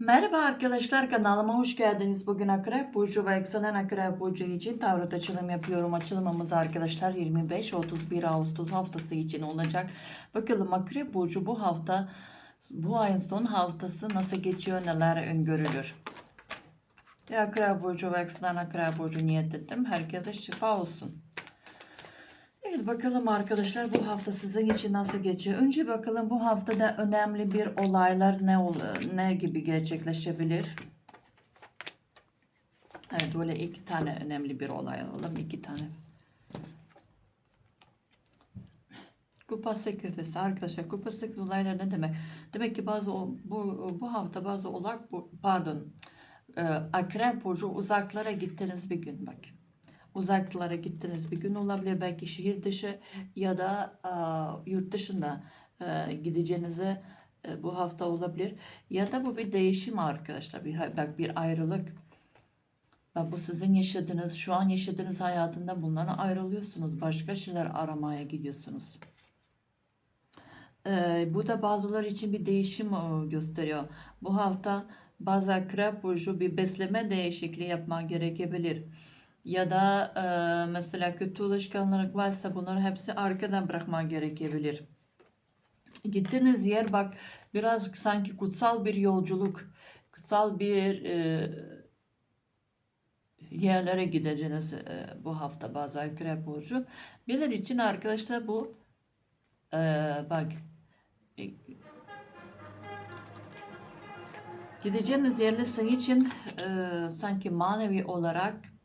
Merhaba arkadaşlar kanalıma hoş geldiniz. Bugün Akrep Burcu ve Ekselen Akrep Burcu için tarot açılım yapıyorum. Açılımımız arkadaşlar 25-31 Ağustos haftası için olacak. Bakalım Akrep Burcu bu hafta bu ayın son haftası nasıl geçiyor neler öngörülür. Ve Akrep Burcu ve Ekselen Akrep Burcu niyet ettim. Herkese şifa olsun. Evet bakalım arkadaşlar bu hafta sizin için nasıl geçiyor? Önce bakalım bu haftada önemli bir olaylar ne ol ne gibi gerçekleşebilir? Evet böyle iki tane önemli bir olay alalım. iki tane. Kupa sekretesi arkadaşlar. Kupa sekretesi olaylar ne demek? Demek ki bazı bu bu hafta bazı olay bu, pardon e, akrep burcu uzaklara gittiniz bir gün bak uzaklara gittiniz bir gün olabilir belki şehir dışı ya da e, yurt dışında e, gideceğinize e, bu hafta olabilir ya da bu bir değişim arkadaşlar bir bak bir ayrılık Bak bu sizin yaşadığınız şu an yaşadığınız hayatında bundan ayrılıyorsunuz başka şeyler aramaya gidiyorsunuz. E, bu da bazıları için bir değişim e, gösteriyor. Bu hafta bazı akrep burcu bir besleme değişikliği yapmak gerekebilir ya da e, mesela kötü alışkanlık varsa bunları hepsi arkadan bırakman gerekebilir. Gittiğiniz yer bak biraz sanki kutsal bir yolculuk, kutsal bir e, yerlere gideceğiniz e, bu hafta bazı akrep burcu. Bilir için arkadaşlar bu e, bak e, gideceğiniz yerler için e, sanki manevi olarak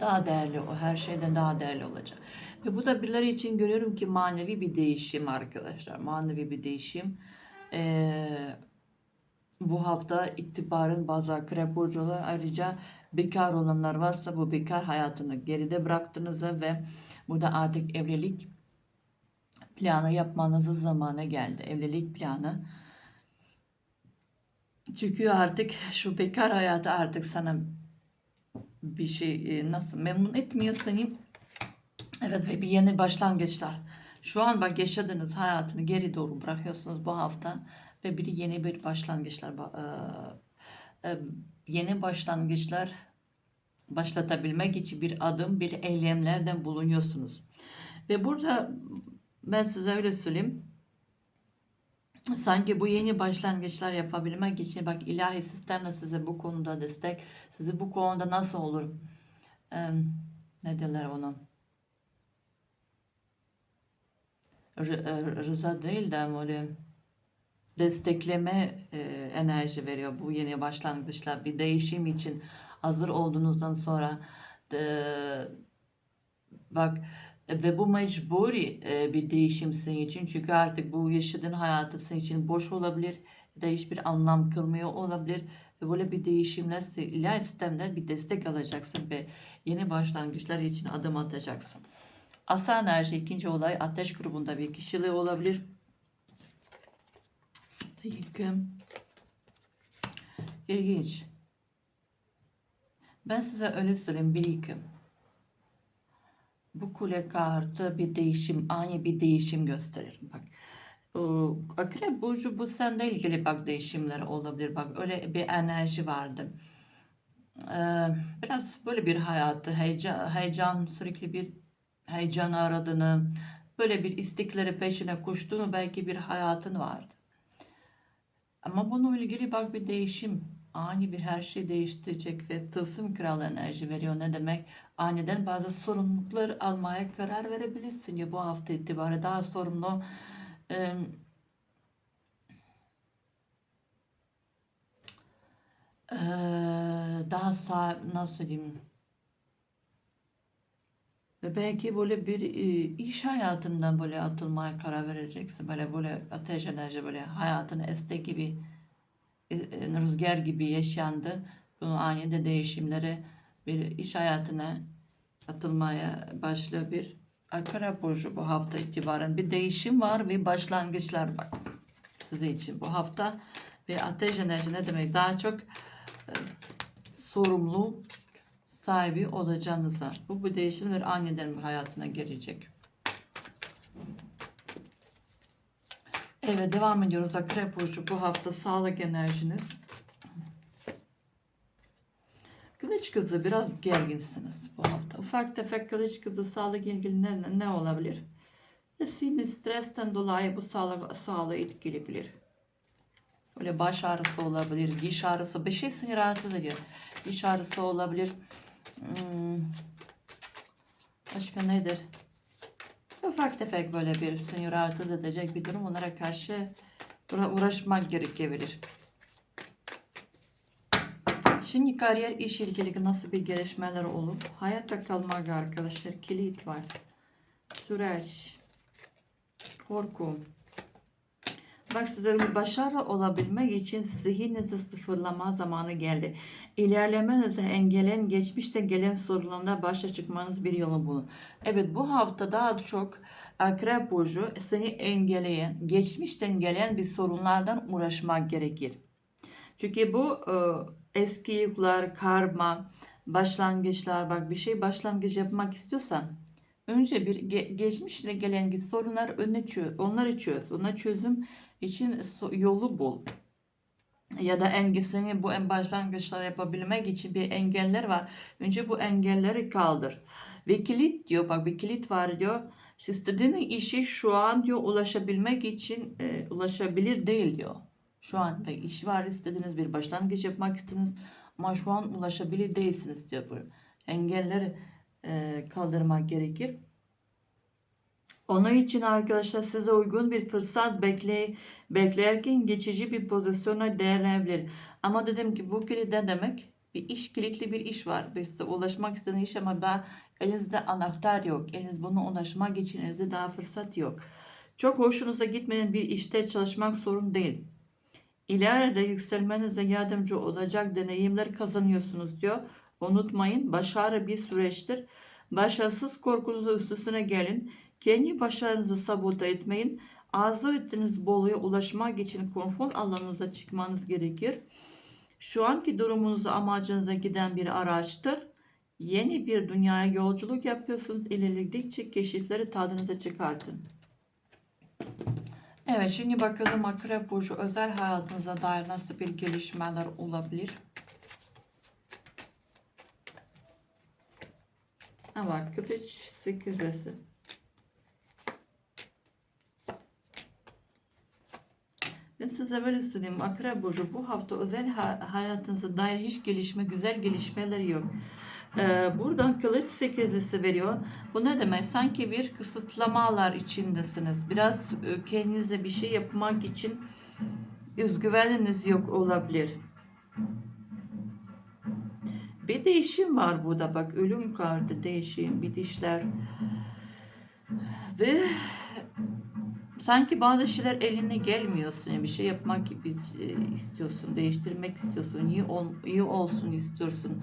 daha değerli o her şeyden daha değerli olacak. Ve bu da birileri için görüyorum ki manevi bir değişim arkadaşlar. Manevi bir değişim. Ee, bu hafta itibaren bazı akrep burcular ayrıca bekar olanlar varsa bu bekar hayatını geride bıraktığınızda ve burada artık evlilik planı yapmanızın zamanı geldi. Evlilik planı. Çünkü artık şu bekar hayatı artık sana bir şey e, nasıl memnun etmiyor seni. Evet ve bir yeni başlangıçlar. Şu an bak yaşadığınız hayatını geri doğru bırakıyorsunuz bu hafta ve bir yeni bir başlangıçlar ba- e, e, yeni başlangıçlar başlatabilmek için bir adım bir eylemlerden bulunuyorsunuz. Ve burada ben size öyle söyleyeyim. Sanki bu yeni başlangıçlar yapabilmek için bak ilahi sistem size bu konuda destek, sizi bu konuda nasıl olur? Ee, ne derler ona? Rı- e, Rıza değil de böyle destekleme e, enerji veriyor bu yeni başlangıçlar bir değişim için hazır olduğunuzdan sonra e, bak ve bu mecburi e, bir değişim senin için çünkü artık bu yaşadığın hayatı senin için boş olabilir ya da hiçbir anlam kılmıyor olabilir ve böyle bir değişimle ilahi sistemden bir destek alacaksın ve yeni başlangıçlar için adım atacaksın. Asa enerji ikinci olay ateş grubunda bir kişiliği olabilir. Yıkım. İlginç. Ben size öyle söyleyeyim bir yıkım. Kule kartı bir değişim, ani bir değişim gösterir. Bak, Akrep Burcu bu sende ilgili bak değişimler olabilir. Bak öyle bir enerji vardı. Ee, biraz böyle bir hayatı, heyecan, heyecan sürekli bir heyecan aradığını, böyle bir istekleri peşine koştuğunu belki bir hayatın vardı. Ama bununla ilgili bak bir değişim, ani bir her şey değiştirecek ve tılsım kral enerji veriyor. Ne demek? Aniden bazı sorumluluklar almaya karar verebilirsin ya bu hafta itibariyle daha sorumlu e, daha sağ nasıl diyeyim ve belki böyle bir e, iş hayatından böyle atılmaya karar vereceksin. Böyle böyle ateş enerji böyle hayatını estek gibi rüzgar gibi yaşandı. Bunu aniden değişimlere bir iş hayatına atılmaya başlıyor bir Akrep Burcu bu hafta itibaren bir değişim var ve başlangıçlar var size için bu hafta ve ateş enerji ne demek daha çok e, sorumlu sahibi olacağınıza bu bir değişimler aniden hayatına gelecek. Evet devam ediyoruz Akrep Burcu bu hafta sağlık enerjiniz. Kılıç kızı biraz gerginsiniz bu hafta. Ufak tefek kılıç kızı sağlık ilgili ne, ne olabilir? Sinir stresten dolayı bu sağlık, sağlığı etkileyebilir. Böyle baş ağrısı olabilir, diş ağrısı, bir şey seni rahatsız ediyor. Diş ağrısı olabilir. Hmm. Başka nedir? Ufak tefek böyle bir seni rahatsız edecek bir durum onlara karşı uğra- uğraşmak gerekebilir. Şimdi kariyer iş ilgili nasıl bir gelişmeler olur? Hayatta kalmak arkadaşlar kilit var. Süreç, korku. Bak size bir başarı olabilmek için zihninizi sıfırlama zamanı geldi. İlerlemenizi engelleyen geçmişte gelen sorunlarla başa çıkmanız bir yolu bulun. Evet bu hafta daha çok Akrep Burcu seni engelleyen, geçmişten gelen bir sorunlardan uğraşmak gerekir. Çünkü bu e, eski yükler, karma, başlangıçlar, bak bir şey başlangıç yapmak istiyorsan önce bir ge- geçmişle gelen sorunlar önüne çöz, onları çöz, ona çözüm için yolu bul. Ya da engesini bu en başlangıçlar yapabilmek için bir engeller var. Önce bu engelleri kaldır. Ve kilit diyor bak bir kilit var diyor. İşte istediğin işi şu an diyor ulaşabilmek için e, ulaşabilir değil diyor. Şu an bir iş var istediğiniz bir başlangıç yapmak istediniz ama şu an ulaşabilir değilsiniz diyor bu. Engelleri e, kaldırmak gerekir. Onun için arkadaşlar size uygun bir fırsat bekley beklerken geçici bir pozisyona değerlenebilir. Ama dedim ki bu kilit ne demek? Bir iş kilitli bir iş var. Size ulaşmak istediğiniz iş ama daha elinizde anahtar yok. Eliniz buna ulaşmak için elinizde daha fırsat yok. Çok hoşunuza gitmeyen bir işte çalışmak sorun değil. İleride yükselmenize yardımcı olacak deneyimler kazanıyorsunuz diyor. Unutmayın başarı bir süreçtir. Başarısız korkunuza üstesine gelin. Kendi başarınızı sabote etmeyin. Arzu ettiğiniz boluya ulaşmak için konfor alanınıza çıkmanız gerekir. Şu anki durumunuzu amacınıza giden bir araçtır. Yeni bir dünyaya yolculuk yapıyorsunuz. İlerledikçe keşifleri tadınıza çıkartın. Evet şimdi bakalım Akrep Burcu özel hayatınıza dair nasıl bir gelişmeler olabilir? Ha bak Kılıç 8'desi. Size böyle söyleyeyim. Akrep Burcu bu hafta özel ha- hayatınıza dair hiç gelişme, güzel gelişmeler yok. Ee, buradan kılıç sekizlisi veriyor. Bu ne demek? Sanki bir kısıtlamalar içindesiniz. Biraz e, kendinize bir şey yapmak için özgüveniniz yok olabilir. Bir değişim var burada bak ölüm kartı değişim bitişler ve sanki bazı şeyler eline gelmiyorsun yani bir şey yapmak gibi e, istiyorsun değiştirmek istiyorsun iyi, ol, iyi olsun istiyorsun.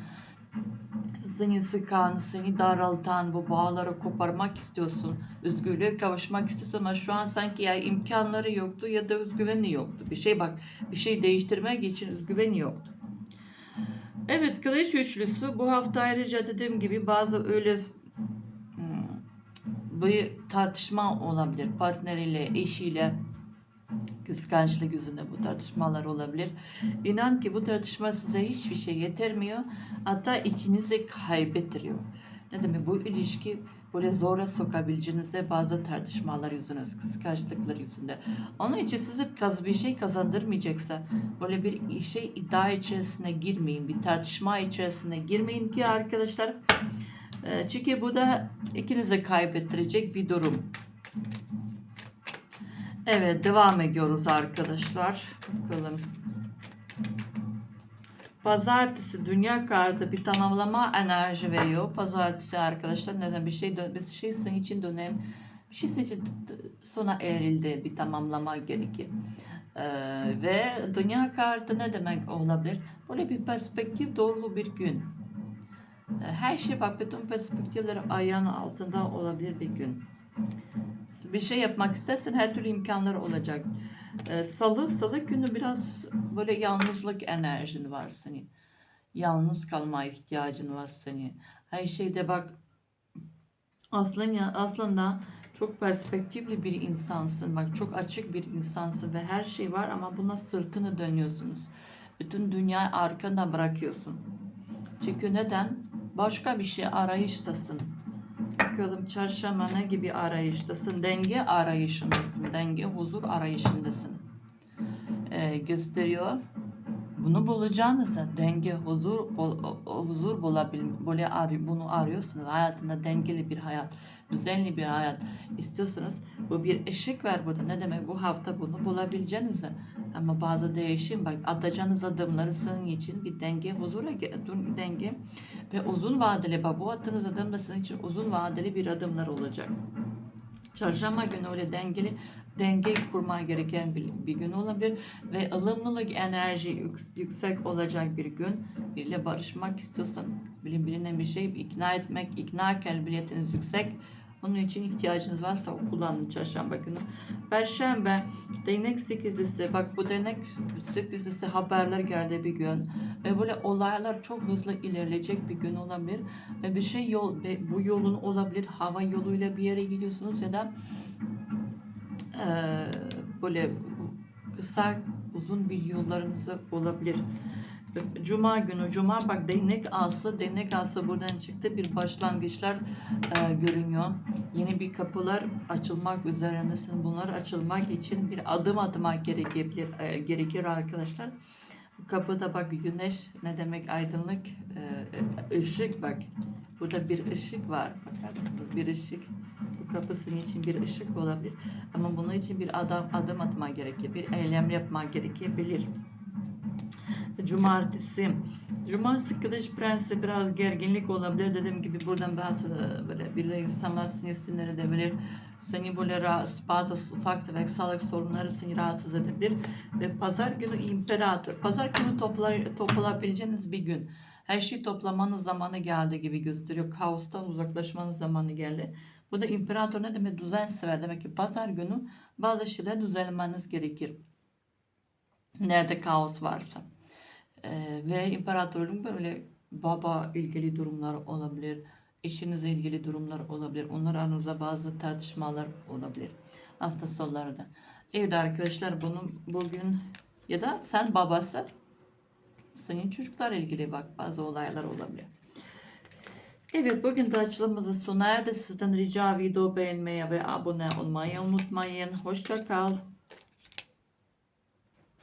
Seni sıkan seni daraltan bu bağları koparmak istiyorsun. Özgürlüğe kavuşmak istiyorsun ama şu an sanki ya imkanları yoktu ya da özgüveni yoktu. Bir şey bak bir şey değiştirmek için özgüveni yoktu. Evet Kılıç Üçlüsü. Bu hafta ayrıca dediğim gibi bazı öyle bir tartışma olabilir partneriyle, eşiyle kıskançlık yüzünde bu tartışmalar olabilir. İnan ki bu tartışma size hiçbir şey yetermiyor. Hatta ikinizi kaybettiriyor. Ne demek bu ilişki böyle zora sokabileceğinizde bazı tartışmalar yüzünden, kıskançlıklar yüzünde. Onun için size kaz bir şey kazandırmayacaksa böyle bir şey iddia içerisine girmeyin, bir tartışma içerisine girmeyin ki arkadaşlar. E, Çünkü bu da ikinizi kaybettirecek bir durum. Evet devam ediyoruz arkadaşlar. Bakalım. Pazartesi dünya kartı bir tamamlama enerji veriyor. Pazartesi arkadaşlar neden bir şey bir şey senin için dönem bir şey senin için sona erildi bir tamamlama gerekir. Ee, ve dünya kartı ne demek olabilir? Böyle bir perspektif doğrulu bir gün. Ee, Her şey bak bütün perspektifler ayağın altında olabilir bir gün bir şey yapmak istersen her türlü imkanlar olacak. Ee, salı, salı günü biraz böyle yalnızlık enerjin var senin. Yalnız kalma ihtiyacın var senin. Her şeyde bak aslında, aslında Çok perspektifli bir insansın. Bak çok açık bir insansın ve her şey var ama buna sırtını dönüyorsunuz. Bütün dünyayı arkanda bırakıyorsun. Çünkü neden? Başka bir şey arayıştasın. Bakalım çarşamba ne gibi arayıştasın? Denge arayışındasın. Denge, huzur arayışındasın. Ee, gösteriyor. Bunu bulacağınızda denge, huzur, bul, huzur bulabil, böyle ar- bunu arıyorsunuz. Hayatında dengeli bir hayat, düzenli bir hayat istiyorsanız bu bir ışık var burada. Ne demek bu hafta bunu bulabileceğinizde. Ama bazı değişim bak atacağınız adımları sizin için bir denge, huzura dur- denge ve uzun vadeli bak bu attığınız adım da sizin için uzun vadeli bir adımlar olacak. Çarşamba günü öyle dengeli denge kurmaya gereken bir, bir gün olabilir ve ılımlılık enerji yük- yüksek olacak bir gün. Biriyle barışmak istiyorsan bilin bilinen bir şey ikna etmek, ikna kabiliyetiniz yüksek. Onun için ihtiyacınız varsa kullanın çarşamba günü. Perşembe değnek sekizlisi. Bak bu değnek sekizlisi haberler geldi bir gün. Ve böyle olaylar çok hızlı ilerleyecek bir gün olabilir. Ve bir şey yol ve bu yolun olabilir. Hava yoluyla bir yere gidiyorsunuz ya da böyle kısa uzun bir yollarınız olabilir. Cuma günü, Cuma bak değnek ası, değnek ası buradan çıktı. Bir başlangıçlar eee, görünüyor. Yeni bir kapılar açılmak üzerindesin. Bunlar açılmak için bir adım atmak gerekebilir, eee, gerekir arkadaşlar. Kapıda bak güneş ne demek aydınlık, eee, ışık bak. Burada bir ışık var. Bakar mısınız? Bir ışık. Kapısının için bir ışık olabilir. Ama bunun için bir adım, adım atmak gerekir. Bir eylem yapmak gerekebilir. Cumartesi. Cumartesi kılıç prensi biraz gerginlik olabilir. Dediğim gibi buradan bazı böyle bir insanlar sinir sinir edebilir. Seni böyle rahatsız, bazı ufak tefek sağlık sorunları seni rahatsız edebilir. Ve pazar günü imparator. Pazar günü topla, toplayabileceğiniz bir gün. Her şeyi toplamanız zamanı geldi gibi gösteriyor. Kaostan uzaklaşmanız zamanı geldi. Bu da imparator ne demek? Düzen sever. Demek ki pazar günü bazı şeyler düzelmeniz gerekir. Nerede kaos varsa. Ee, ve imparatorun böyle baba ilgili durumlar olabilir. Eşinizle ilgili durumlar olabilir. Onlar aranızda bazı tartışmalar olabilir. Hafta sonları da. Evet arkadaşlar bunun bugün ya da sen babası senin çocuklar ilgili bak bazı olaylar olabilir. Evet bugün de açılımımızın sona erdi. Sizden rica video beğenmeyi ve abone olmayı unutmayın. Hoşça kal.